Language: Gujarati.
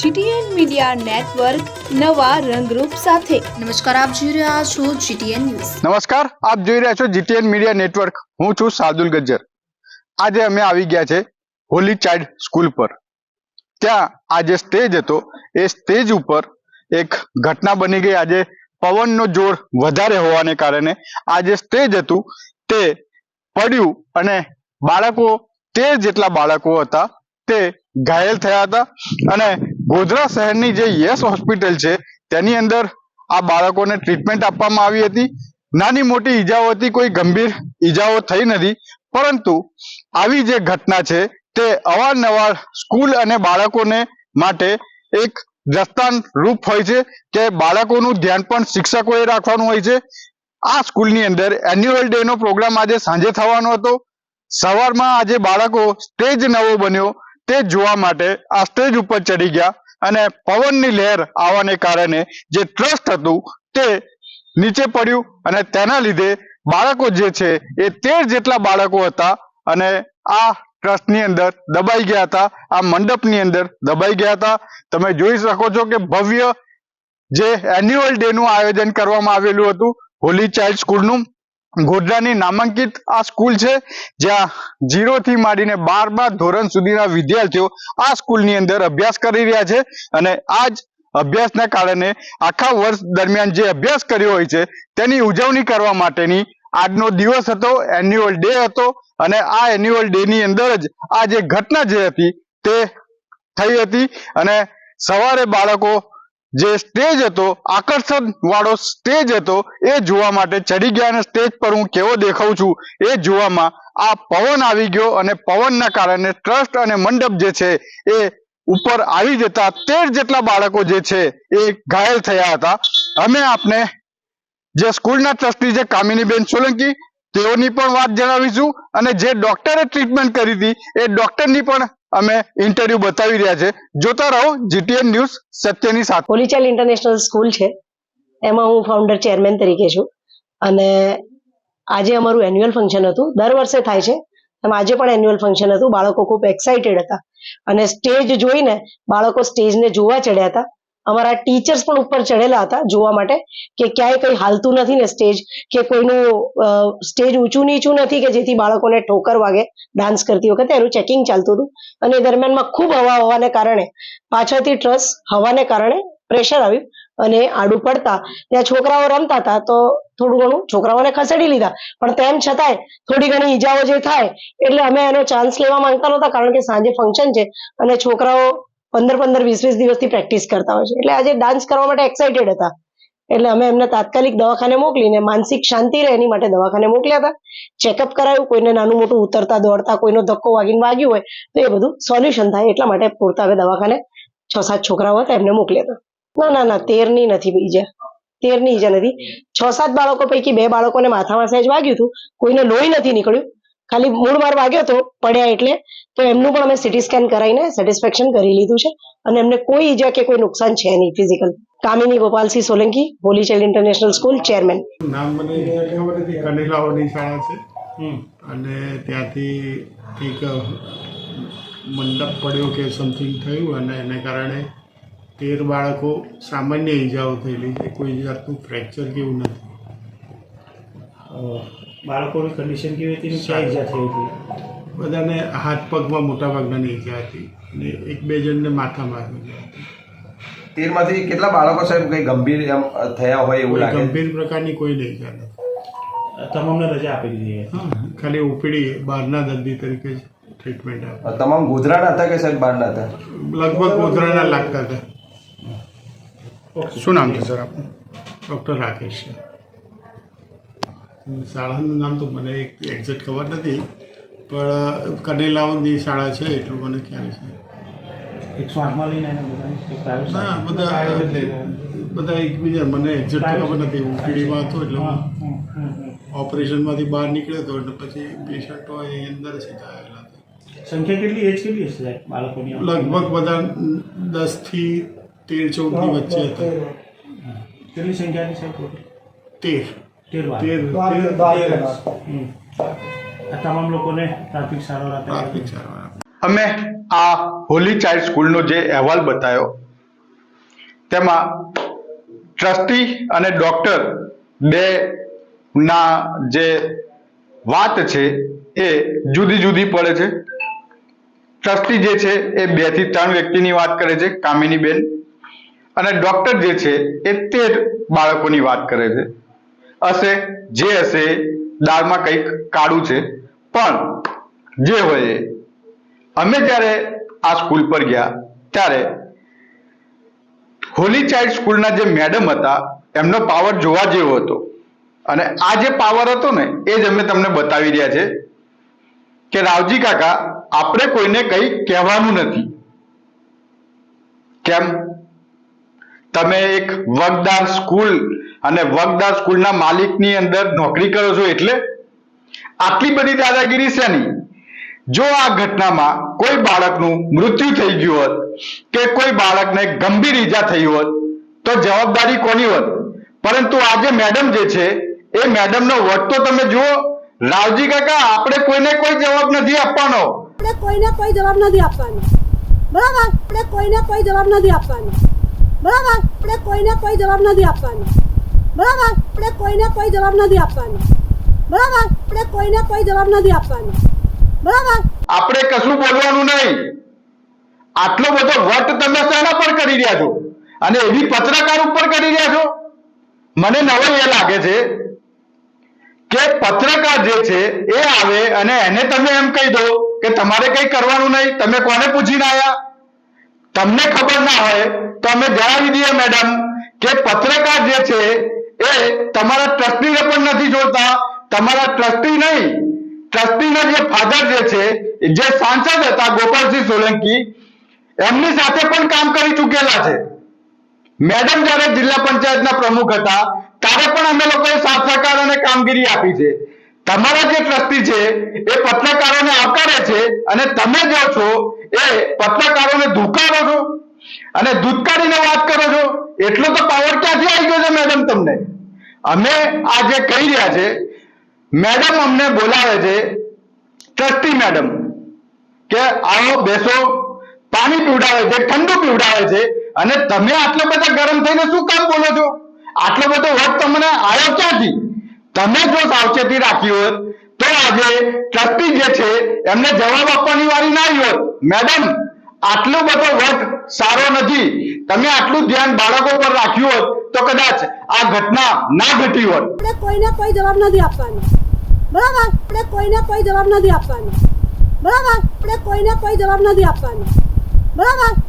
જીટીએન મીડિયા નેટવર્ક નવા રંગરૂપ સાથે. નમસ્કાર આપ જોઈ રહ્યા છો જીટીએન ન્યૂઝ. નમસ્કાર આપ જોઈ રહ્યા છો જીટીએન મીડિયા નેટવર્ક. હું છું સાદુલ ગજ્જર. આજે અમે આવી ગયા છે હોલી ચાઇલ્ડ સ્કૂલ પર. ત્યાં આજે સ્ટેજ હતો. એ સ્ટેજ ઉપર એક ઘટના બની ગઈ. આજે પવનનો જોર વધારે હોવાને કારણે આ જે સ્ટેજ હતું. તે પડ્યું અને બાળકો તેર જેટલા બાળકો હતા તે ઘાયલ થયા હતા અને ગોધરા શહેરની જે યસ હોસ્પિટલ છે, તેની અંદર આ બાળકોને ટ્રીટમેન્ટ આપવામાં આવી હતી. નાની મોટી ઈજાઓ હતી, કોઈ ગંભીર ઈજાઓ થઈ નથી. પરંતુ આવી જે ઘટના છે, તે અવારનવાર સ્કૂલ અને બાળકોને માટે એક દ્રષ્ટાંત રૂપ હોય છે કે બાળકોનું ધ્યાન પણ શિક્ષકોએ રાખવાનું હોય છે. આ સ્કૂલની અંદર એન્યુઅલ ડે નો પ્રોગ્રામ આજે સાંજે થવાનો હતો. સવારમાં આજે બાળકો સ્ટેજ નવો બન્યો. તે જોવા માટે આ સ્ટેજ ઉપર ચડી ગયા અને પવનની લહેર આવવાને કારણે જે ટ્રસ્ટ હતું તે નીચે પડ્યું અને તેના લીધે બાળકો જે છે એ તેર જેટલા બાળકો હતા અને આ ટ્રસ્ટની અંદર દબાઈ ગયા હતા, આ મંડપની અંદર દબાઈ ગયા હતા. તમે જોઈ શકો છો કે ભવ્ય જે એન્યુઅલ ડે નું આયોજન કરવામાં આવેલું હતું, હોલી ચાઇલ્ડ સ્કૂલનું ગોધરાની નામાંકિત આ સ્કૂલ છે, જ્યાં જીરો થી માંડીને બારમા ધોરણ સુધીના વિદ્યાર્થીઓ આ સ્કૂલની અંદર અભ્યાસ કરી રહ્યા છે અને આ જ અભ્યાસના કારણે આખા વર્ષ દરમિયાન જે અભ્યાસ કર્યો હોય છે, તેની ઉજવણી કરવા માટેની આજનો દિવસ હતો એન્યુઅલ ડે હતો અને આ એન્યુઅલ ડે ની અંદર જ આ જે ઘટના જે હતી તે થઈ હતી અને સવારે બાળકો જે સ્ટેજ હતો, આકર્ષણ વાળો સ્ટેજ હતો, એ જોવા માટે ચડી ગયા અને સ્ટેજ પર હું કેવો દેખાઉં છું, એ જોવામાં આ પવન આવી ગયો અને પવનના કારણે ટ્રસ્ટ અને મંડપ જે છે, એ ઉપર આવી જતા તેર જેટલા બાળકો જે છે, એ ઘાયલ થયા હતા. અમે આપને જે સ્કૂલના ટ્રસ્ટી છે, કામિનીબેન સોલંકી, તેઓની પણ વાત જણાવીશું અને જે ડોક્ટરે ટ્રીટમેન્ટ કરી હતી, એ ડોક્ટરની પણ અમે ઇન્ટરવ્યુ બતાવી રહ્યા છે. જોતા રહો જીટીએન ન્યૂઝ સત્યની સાથે. હોલીચાલ ઇન્ટરનેશનલ સ્કૂલ છે. એમાં હું ફાઉન્ડર ચેરમેન તરીકે છું. અને આજે અમારું એન્યુઅલ ફંક્શન હતું. દર વર્ષે થાય છે. એમ આજે પણ એન્યુઅલ ફંક્શન હતું. બાળકો ખૂબ એક્સાઇટેડ હતા. અને સ્ટેજ જોઈને બાળકો સ્ટેજને જોવા ચડ્યા હતા. અમારા ટીચર્સ પણ ઉપર ચડેલા હતા જોવા માટે કે ક્યાંય કંઈ હાલતું નથી ને સ્ટેજ કે કોઈનું સ્ટેજ ઊંચું નીચું નથી કે જેથી બાળકોને ઠોકર વાગે ડાન્સ કરતી વખતે. એનું ચેકિંગ ચાલતું હતું. અને દરમિયાનમાં ખૂબ હવા હોવાને કારણે, પાછળથી ટ્રસ હવાને કારણે પ્રેશર આવ્યું અને આડું પડતા. ત્યાં છોકરાઓ રમતા હતા તો થોડું ઘણું છોકરાઓને ખસેડી લીધા. પણ તેમ છતાંય થોડી ઘણી ઈજાઓ જે થાય, એટલે અમે એનો ચાન્સ લેવા માંગતા નહોતા કારણ કે સાંજે ફંક્શન છે અને છોકરાઓ પંદર પંદર વીસ વીસ દિવસથી પ્રેક્ટિસ કરતા હોય છે. એટલે આજે ડાન્સ કરવા માટે એક્સાઇટેડ હતા. એટલે અમે એમને તાત્કાલિક દવાખાને મોકલીને માનસિક શાંતિ રહે એની માટે દવાખાને મોકલ્યા હતા. ચેકઅપ કરાયું, કોઈને નાનું મોટું ઉતરતા, દોડતા, કોઈનો ધક્કો વાગીને વાગ્યું હોય, તો એ બધું સોલ્યુશન થાય એટલા માટે પૂરતા હવે દવાખાને છ સાત છોકરાઓ હતા, એમને મોકલ્યા હતા. ના ના ના, તેરની નથી બીજા. તેરની ઈજા નથી. છ સાત બાળકો પૈકી બે બાળકોને માથામાં સહેજ વાગ્યું હતું. કોઈને લોહી નથી નીકળ્યું. ખાલી મૂળ માર વાગ્યો હતો પડ્યા એટલે તો એમનું પણ અમે સીટી સ્કેન કરાવીને સેટિસ્ફેક્શન કરી લીધું છે. અને એમને કોઈ ઈજા કે કોઈ નુકસાન છે નહીં physical Kamini Gopalsinh Solanki Holy Child International School chairman નામ મને ખબર નથી કનેલાઓની શાળા છે. અને ત્યાંથી એક મંડપ પડ્યો કે સમથિંગ થયું અને એને કારણે તેર બાળકો સામાન્ય ઈજાઓ થયેલી છે. કોઈ જાતનું ફ્રેક્ચર કેવું નથી. બાળકોની કન્ડિશન કેવી હતી ને ક્યાં ઈજા થઈ હતી? બધાને હાથ પગમાં મોટા ભાગનાની ઈજા હતી. અને એક બે જણને માથામાં તેરમાંથી કેટલા બાળકો સાહેબ કંઈ ગંભીર એમ થયા હોય એવું લાગે? ગંભીર પ્રકારની કોઈને ઈજા નથી. તમામને રજા આપી દીધી હા ખાલી ઉપડી બહારના દર્દી તરીકે જ ટ્રીટમેન્ટ આપે. તમામ ગોધરાના હતા કે સાહેબ બહારના હતા? લગભગ ગોધરાના લાગતા હતા. શું નામ છે સર આપનું? ડૉક્ટર રાકેશ છે. શાળાનું નામ તો મને એક એક્ઝેક્ટ ખબર નથી પણ કનેલાઓની શાળા છે એટલું મને ખ્યાલ છે. એકસો આઠમાં લઈને ના બધા બધા એકબીજા મને એક્ઝેક્ટ ખબર નથી હું પીડીમાં હતો એટલે હું ઓપરેશનમાંથી બહાર નીકળ્યો હતો એટલે પછી પેશન્ટો એ અંદર સીધા આવેલા સંખ્યા કેટલી? એજ કેટલી હશે સાહેબ બાળકોની? લગભગ બધા દસથી તેર ચૌદની વચ્ચે હતા. કેટલી સંખ્યાની સાહેબ total? તેર. તમામ લોકોને અમે આ હોલી ચાઇલ્ડ સ્કૂલનો જે અહેવાલ બતાવ્યો તેમાં ટ્રસ્ટી અને ડોક્ટર બે ના જે વાત છે એ જુદી જુદી પડે છે. ટ્રસ્ટી જે છે એ બેથી ત્રણ વ્યક્તિની વાત કરે છે કામિની બેન અને ડોક્ટર જે છે એ તેર બાળકોની વાત કરે છે. હશે, જે હશે, દાળમાં કંઈક કાળું છે. પણ જે હોય એ, અમે જ્યારે આ સ્કૂલ પર ગયા, ત્યારે હોલી ચાઇલ્ડ સ્કૂલના જે મેડમ હતા, એમનો પાવર જોવા જેવો હતો. અને આ જે પાવર હતો ને, એ જ અમે તમને બતાવી રહ્યા છે કે રાવજી કાકા, આપણે કોઈને કંઈ કહેવાનું નથી. કેમ? તમે એક વગદાર સ્કૂલ અને વગદાર સ્કૂલના માલિકની અંદર નોકરી કરો છો એટલે આટલી બધી દાદાગીરી શેની જો આ ઘટનામાં કોઈ બાળકનું મૃત્યુ થઈ ગયું હોત કે કોઈ બાળકને ગંભીર ઈજા થઈ હોત, તો જવાબદારી કોની હોત? પરંતુ આજે મેડમ જે છે, એ મેડમનો વટ તો તમે જુઓ રાવજી કાકા, આપણે કોઈને કોઈ જવાબ નથી આપવાનો. આપણે કોઈને કોઈ જવાબ નથી આપવાનો. બરાબર? આપણે કોઈને કોઈ જવાબ નથી આપવાનો. બરાબર? આપણે કોઈને કોઈ જવાબ નથી આપવાનો. બરાબર? આપણે કોઈને કોઈ જવાબ નથી આપવાનો. બરાબર? આપણે કોઈને કોઈ જવાબ નથી આપવાનો. બરાબર? આપણે કશું બોલવાનું નહીં. આટલો બધો વટ તમે શેના પર કરી રહ્યા છો? અને એવી પત્રકાર ઉપર કરી રહ્યા છો? મને નવાઈ એ લાગે છે કે પત્રકાર જે છે, એ આવે અને એને તમે એમ કહી દો કે તમારે કંઈ કરવાનું નહીં, તમે કોને પૂછીને આવ્યા તમને ખબર ના હોય તો અમે જણાવી દઈએ મેડમ કે પત્રકાર જે છે એ, તમારા ટ્રસ્ટીને પણ નથી જોડતા. તમારા ટ્રસ્ટી નહીં. ટ્રસ્ટીના જે ફાધર જે છે, જે સાંસદ હતા ગોપાલસિંહ સોલંકી, એમની સાથે પણ કામ કરી ચૂકેલા છે. મેડમ જ્યારે જિલ્લા પંચાયતના પ્રમુખ હતા, ત્યારે પણ અમે લોકોએ સાથ સહકાર અને કામગીરી આપી છે. તમારા જે ટ્રસ્ટી છે, એ પત્રકારોને આવકારે છે અને તમે જો છો, એ પત્રકારોને ધુકારો છો. અને ધુતકારીને વાત કરો છો? એટલો તો પાવર ક્યાંથી આવી ગયો છે મેડમ તમને? અમે આ જે કહી રહ્યા છે મેડમ અમને બોલાવે છે ટ્રસ્ટી મેડમ કે આવો, બેસો, પાણી પીવડાવે છે, ઠંડુ પીવડાવે છે, અને તમે આટલા બધા ગરમ થઈને શું કામ બોલો છો? આટલો બધો વખત તમને આવ્યો ક્યાંથી? તમે જો સાવચેતી રાખી હોત, તો આજે ટ્રસ્ટી જે છે, એમને જવાબ આપવાની વારી ના આવી હોત. મેડમ આટલો બધો વર્ગ સારો નથી. તમે આટલું ધ્યાન બાળકો પર રાખ્યું હોત તો કદાચ આ ઘટના ના ઘટી હોત. આપણે કોઈને કોઈ જવાબ નથી આપવાનો. બરાબર? આપણે કોઈને કોઈ જવાબ નથી આપવાનો. બરાબર? આપણે કોઈને કોઈ જવાબ નથી આપવાનો. બરાબર?